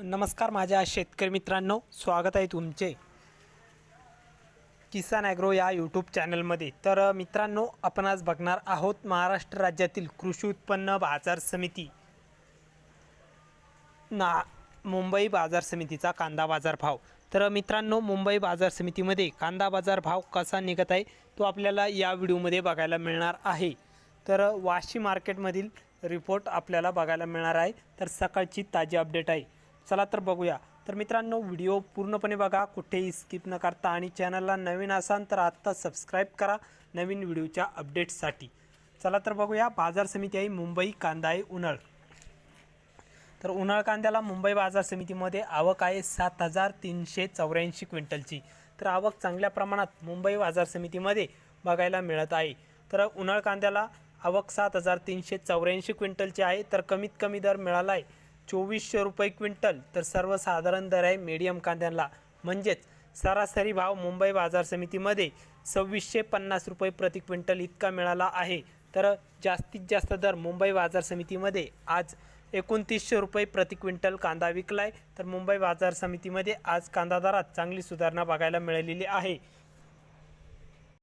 नमस्कार माझ्या शेतकरी मित्रांनो स्वागत आहे तुमचे किसान ॲग्रो या यूट्यूब चॅनलमध्ये. तर मित्रांनो आपण आज बघणार आहोत महाराष्ट्र राज्यातील कृषी उत्पन्न बाजार समिती. ना मुंबई बाजार समितीचा कांदा बाजार भाव. तर मित्रांनो मुंबई बाजार समितीमध्ये कांदा बाजार भाव कसा निघत आहे तो आपल्याला या व्हिडिओमध्ये बघायला मिळणार आहे. तर वाशी मार्केटमधील रिपोर्ट आपल्याला बघायला मिळणार आहे. तर सकाळची ताजी अपडेट आहे. चला तर बघूया. तर मित्रांनो व्हिडिओ पूर्णपणे बघा. कुठेही स्किप न करता आणि चॅनलला नवीन असाल तर आत्ता सबस्क्राईब करा नवीन व्हिडिओच्या अपडेट्ससाठी चला तर बघूया. बाजार समिती आहे मुंबई कांदा आहे उन्हाळ. तर उन्हाळ कांद्याला मुंबई बाजार समितीमध्ये आवक आहे सात हजार तीनशे चौऱ्याऐंशी क्विंटलची. तर आवक चांगल्या प्रमाणात मुंबई बाजार समितीमध्ये बघायला मिळत आहे. तर उन्हाळ कांद्याला आवक सात हजार तीनशे चौऱ्याऐंशी क्विंटलची आहे. तर कमीत कमी दर मिळाला आहे चोवीसशे रुपये क्विंटल. तर सर्वसाधारण दर आहे मीडियम कांद्याला. म्हणजेच सरासरी भाव मुंबई बाजार समितीमध्ये सव्वीसशे पन्नास रुपये प्रति क्विंटल इतका मिळाला आहे. तर जास्तीत जास्त दर मुंबई बाजार समितीमध्ये आज एकोणतीसशे रुपये प्रति क्विंटल कांदा विकलाय. तर मुंबई बाजार समितीमध्ये आज कांदा दरात चांगली सुधारणा बघायला मिळालेली आहे.